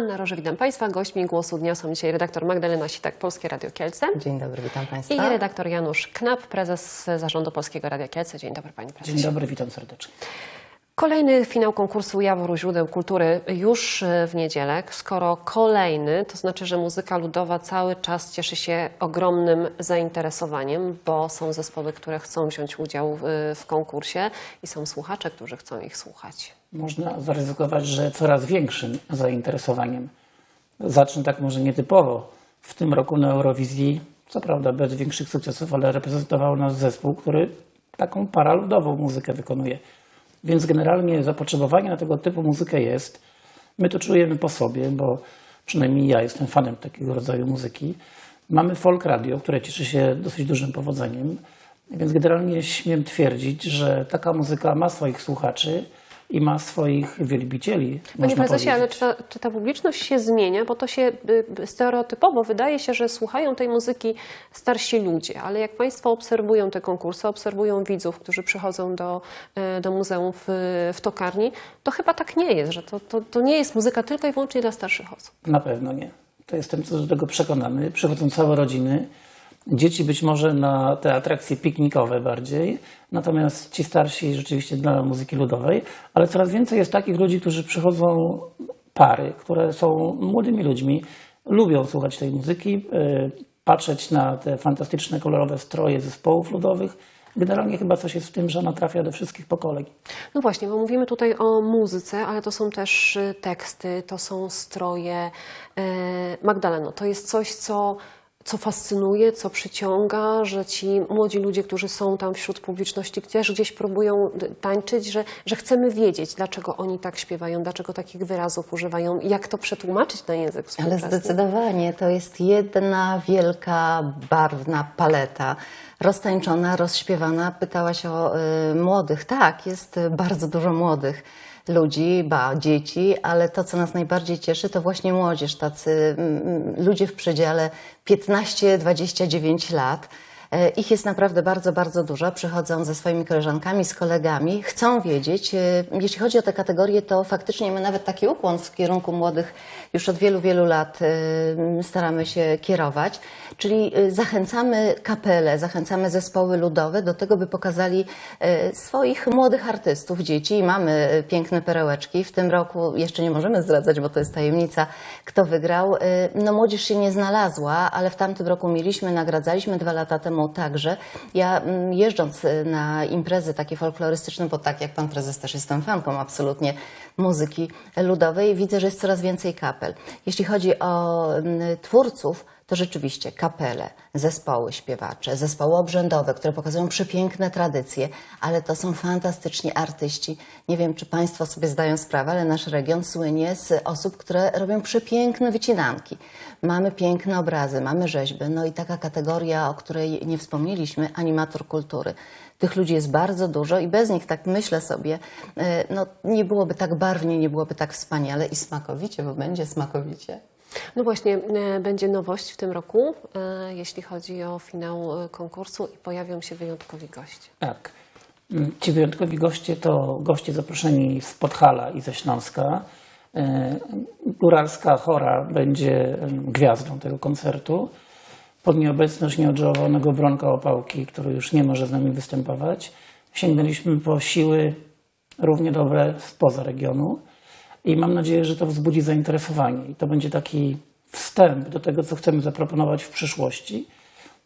Anna Roże, witam Państwa. Gośćmi Głosu Dnia są dzisiaj redaktor Magdalena Sitak, Polskie Radio Kielce Dzień dobry, witam Państwa. i redaktor Janusz Knap, prezes Zarządu Polskiego Radia Kielce. Dzień dobry Panie Prezesie. Dzień dobry, witam serdecznie. Kolejny finał konkursu Jaworu Źródeł Kultury już e, w niedzielę. Skoro kolejny, to znaczy, że muzyka ludowa cały czas cieszy się ogromnym zainteresowaniem, bo są zespoły, które chcą wziąć udział w, w konkursie i są słuchacze, którzy chcą ich słuchać. Można zaryzykować, że coraz większym zainteresowaniem. Zacznę tak może nietypowo. W tym roku na Eurowizji, co prawda bez większych sukcesów, ale reprezentował nas zespół, który taką paraludową muzykę wykonuje. Więc generalnie zapotrzebowanie na tego typu muzykę jest. My to czujemy po sobie, bo przynajmniej ja jestem fanem takiego rodzaju muzyki. Mamy folk radio, które cieszy się dosyć dużym powodzeniem, więc generalnie śmiem twierdzić, że taka muzyka ma swoich słuchaczy i ma swoich wielbicieli. Panie prezesie, ale czy ta, czy ta publiczność się zmienia? Bo to się y, y, stereotypowo wydaje się, że słuchają tej muzyki starsi ludzie, ale jak Państwo obserwują te konkursy, obserwują widzów, którzy przychodzą do, y, do muzeum w, w Tokarni, to chyba tak nie jest, że to, to, to nie jest muzyka tylko i wyłącznie dla starszych osób. Na pewno nie. To jestem co do tego przekonany. Przychodzą całe rodziny. Dzieci być może na te atrakcje piknikowe bardziej, natomiast ci starsi rzeczywiście dla muzyki ludowej, ale coraz więcej jest takich ludzi, którzy przychodzą pary, które są młodymi ludźmi, lubią słuchać tej muzyki, y, patrzeć na te fantastyczne, kolorowe stroje zespołów ludowych. Generalnie chyba coś jest w tym, że ona trafia do wszystkich pokoleń. No właśnie, bo mówimy tutaj o muzyce, ale to są też y, teksty, to są stroje. E, Magdaleno, to jest coś, co, co fascynuje, co przyciąga, że ci młodzi ludzie, którzy są tam wśród publiczności, też gdzieś próbują tańczyć, że, że chcemy wiedzieć, dlaczego oni tak śpiewają, dlaczego takich wyrazów używają, jak to przetłumaczyć na język Ale współczesny. zdecydowanie to jest jedna wielka, barwna paleta. Roztańczona, rozśpiewana. Pytałaś o y, młodych. Tak, jest bardzo dużo młodych ludzi, ba, dzieci, ale to, co nas najbardziej cieszy, to właśnie młodzież, tacy mm, mm, ludzie w przedziale 15-29 lat. E, Ich jest naprawdę bardzo, bardzo dużo. Przychodzą ze swoimi koleżankami, z kolegami, chcą wiedzieć. E, Jeśli chodzi o te kategorie, to faktycznie my nawet taki ukłon w kierunku młodych już od wielu, wielu lat e, staramy się kierować. Czyli zachęcamy kapele, zachęcamy zespoły ludowe do tego, by pokazali swoich młodych artystów, dzieci. Mamy piękne perełeczki. W tym roku jeszcze nie możemy zdradzać, bo to jest tajemnica, kto wygrał. No młodzież się nie znalazła, ale w tamtym roku mieliśmy, nagradzaliśmy dwa lata temu także. Ja mm, jeżdżąc y, na imprezy takie folklorystyczne, bo tak jak pan prezes też jestem fanką absolutnie muzyki ludowej, widzę, że jest coraz więcej kapel. Jeśli chodzi o mm, twórców, to rzeczywiście kapele, zespoły śpiewacze, zespoły obrzędowe, które pokazują przepiękne tradycje, ale to są fantastyczni artyści. Nie wiem, czy Państwo sobie zdają sprawę, ale nasz region słynie z osób, które robią przepiękne wycinanki. Mamy piękne obrazy, mamy rzeźby, no i taka kategoria, o której nie wspomnieliśmy, animator kultury. Tych ludzi jest bardzo dużo i bez nich, tak myślę sobie, e, no, nie byłoby tak barwnie, nie byłoby tak wspaniale i smakowicie, bo będzie smakowicie. No właśnie, e, będzie nowość w tym roku, e, jeśli chodzi o finał e, konkursu i pojawią się wyjątkowi goście. Tak. Mm, Ci wyjątkowi goście to goście zaproszeni z Podhala i ze Śląska. Góralska Chora będzie gwiazdą tego koncertu. Pod nieobecność nieodżałowanego Bronka Opałki, który już nie może z nami występować, sięgnęliśmy po siły równie dobre spoza regionu i mam nadzieję, że to wzbudzi zainteresowanie. I to będzie taki wstęp do tego, co chcemy zaproponować w przyszłości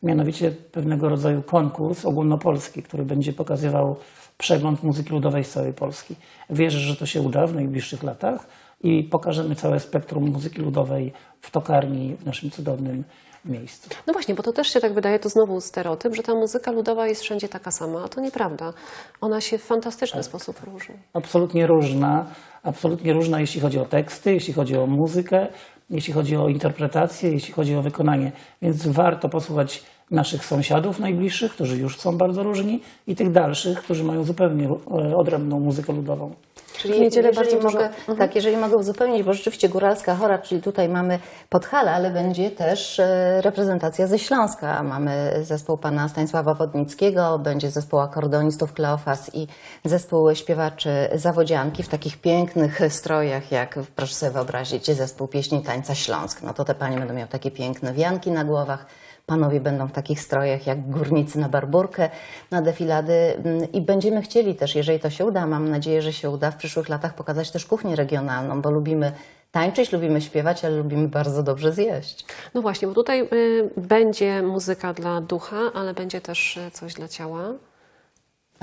mianowicie pewnego rodzaju konkurs ogólnopolski, który będzie pokazywał przegląd muzyki ludowej z całej Polski. Wierzę, że to się uda w najbliższych latach i pokażemy całe spektrum muzyki ludowej w tokarni w naszym cudownym miejscu. No właśnie, bo to też się tak wydaje, to znowu stereotyp, że ta muzyka ludowa jest wszędzie taka sama, a to nieprawda. Ona się w fantastyczny sposób różni. Absolutnie różna, absolutnie różna, jeśli chodzi o teksty, jeśli chodzi o muzykę, jeśli chodzi o interpretację, jeśli chodzi o wykonanie. Więc warto posłuchać naszych sąsiadów najbliższych, którzy już są bardzo różni, i tych dalszych, którzy mają zupełnie e, odrębną muzykę ludową. Czyli niedzielę jeżeli bardzo dużo- mogę, Tak, jeżeli mogę uzupełnić, bo rzeczywiście Góralska Chora, czyli tutaj mamy Podhale, ale będzie też e, reprezentacja ze Śląska. Mamy zespół pana Stanisława Wodnickiego, będzie zespół akordonistów Kleofas i zespół śpiewaczy Zawodzianki w takich pięknych strojach, jak proszę sobie wyobrazić, zespół pieśni tańca Śląsk. No to te panie będą miały takie piękne wianki na głowach, Panowie będą w takich strojach jak górnicy na barburkę, na defilady mm, i będziemy chcieli też, jeżeli to się uda, mam nadzieję, że się uda w przyszłych latach pokazać też kuchnię regionalną, bo lubimy tańczyć, lubimy śpiewać, ale lubimy bardzo dobrze zjeść. No właśnie, bo tutaj y, będzie muzyka dla ducha, ale będzie też y, coś dla ciała.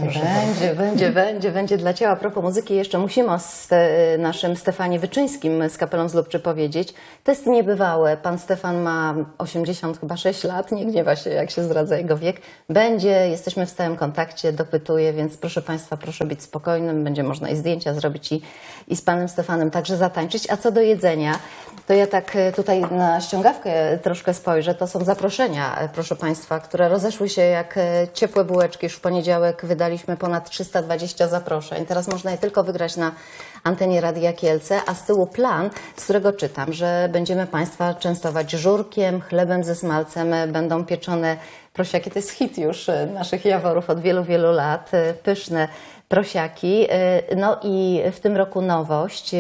Będzie, będzie, będzie, będzie dla ciała. A propos muzyki, jeszcze musimy o ste, naszym Stefanie Wyczyńskim z Kapelą z Lubczy powiedzieć. To jest niebywałe. Pan Stefan ma 80 chyba 6 lat, nie gniewa się, jak się zdradza jego wiek. Będzie, jesteśmy w stałym kontakcie, dopytuje, więc proszę Państwa, proszę być spokojnym. Będzie można i zdjęcia zrobić i, i z Panem Stefanem także zatańczyć. A co do jedzenia, to ja tak e, tutaj na ściągawkę troszkę spojrzę. To są zaproszenia, e, proszę Państwa, które rozeszły się jak e, ciepłe bułeczki. Już w poniedziałek wydaliśmy ponad 320 zaproszeń. Teraz można je tylko wygrać na antenie Radia Kielce, a z tyłu plan, z którego czytam, że będziemy Państwa częstować żurkiem, chlebem ze smalcem, będą pieczone prosiaki. To jest hit już e, naszych jaworów od wielu, wielu lat. e, Pyszne prosiaki. E, No i w tym roku nowość.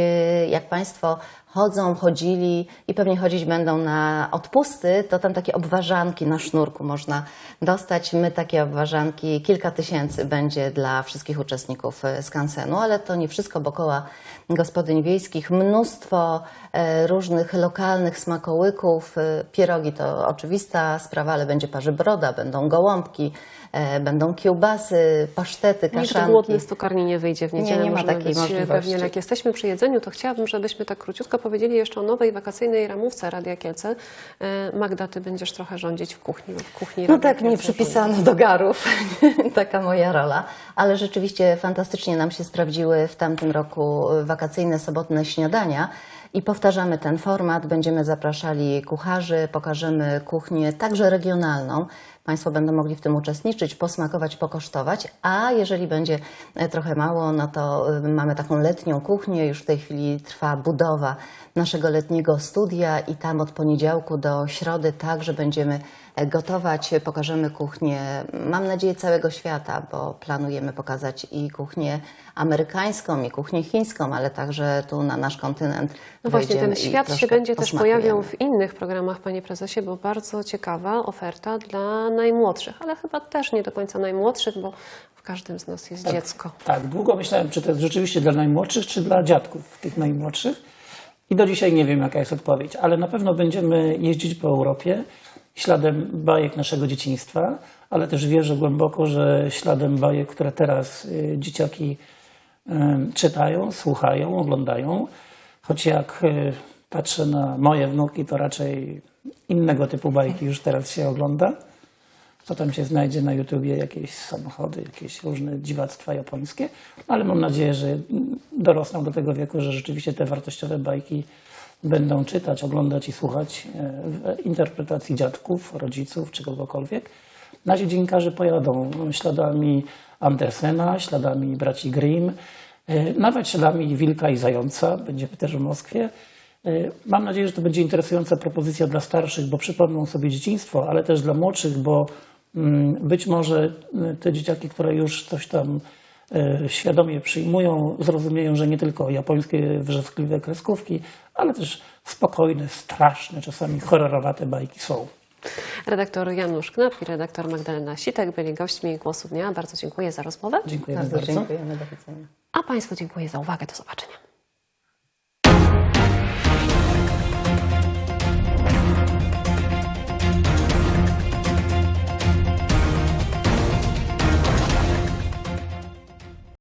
Jak Państwo chodzą, chodzili i pewnie chodzić będą na odpusty, to tam takie obwarzanki na sznurku można dostać. My takie obwarzanki, kilka tysięcy będzie dla wszystkich uczestników e, skansenu, ale to nie wszystko, bo koła gospodyń wiejskich, mnóstwo e, różnych lokalnych smakołyków. E, Pierogi to oczywista sprawa, ale będzie parzybroda, będą gołąbki, e, będą kiełbasy, pasztety, Nikt kaszanki. głodny z tokarni nie wyjdzie w Nie, niedzielę. nie ma możemy takiej możliwości. Pewnie, jak jesteśmy przy jedzeniu, to chciałabym, żebyśmy tak króciutko powiedzieli jeszcze o nowej wakacyjnej ramówce Radia Kielce. E, Magda, ty będziesz trochę rządzić w kuchni. W kuchni No Radia tak, mnie Kielce przypisano do garów, taka moja rola, ale rzeczywiście fantastycznie nam się sprawdziły w tamtym roku wakacyjne sobotne śniadania i powtarzamy ten format, będziemy zapraszali kucharzy, pokażemy kuchnię także regionalną. Państwo będą mogli w tym uczestniczyć, posmakować, pokosztować, a jeżeli będzie e, trochę mało, no to y, mamy taką letnią kuchnię, już w tej chwili trwa budowa naszego letniego studia i tam od poniedziałku do środy także będziemy e, gotować, pokażemy kuchnię, mam nadzieję, całego świata, bo planujemy pokazać i kuchnię amerykańską, i kuchnię chińską, ale także tu na nasz kontynent. No właśnie, ten świat się będzie też pojawiał w innych programach, panie prezesie, bo bardzo ciekawa oferta dla najmłodszych, ale chyba też nie do końca najmłodszych, bo w każdym z nas jest dziecko. Tak, długo myślałem, czy to jest rzeczywiście dla najmłodszych, czy dla dziadków tych najmłodszych. I do dzisiaj nie wiem, jaka jest odpowiedź, ale na pewno będziemy jeździć po Europie śladem bajek naszego dzieciństwa, ale też wierzę głęboko, że śladem bajek, które teraz y, dzieciaki czytają, słuchają, oglądają. Choć jak y, patrzę na moje wnuki, to raczej innego typu bajki już teraz się ogląda. Co tam się znajdzie na YouTubie, jakieś samochody, jakieś różne dziwactwa japońskie, ale mam nadzieję, że dorosną do tego wieku, że rzeczywiście te wartościowe bajki będą czytać, oglądać i słuchać e, w interpretacji dziadków, rodziców czy kogokolwiek. Nasi dziennikarze pojadą śladami Andersena, śladami braci Grimm, e, nawet śladami Wilka i Zająca, będziemy też w Moskwie. E, Mam nadzieję, że to będzie interesująca propozycja dla starszych, bo przypomną sobie dzieciństwo, ale też dla młodszych, bo być może y, te dzieciaki, które już coś tam e, świadomie przyjmują, zrozumieją, że nie tylko japońskie wrzaskliwe kreskówki, ale też spokojne, straszne, czasami horrorowate bajki są. Redaktor Janusz Knap i redaktor Magdalena Sitek byli gośćmi Głosu Dnia. Bardzo dziękuję za rozmowę. Bardzo bardzo. dziękujemy, do widzenia. A Państwu dziękuję za uwagę. Do zobaczenia.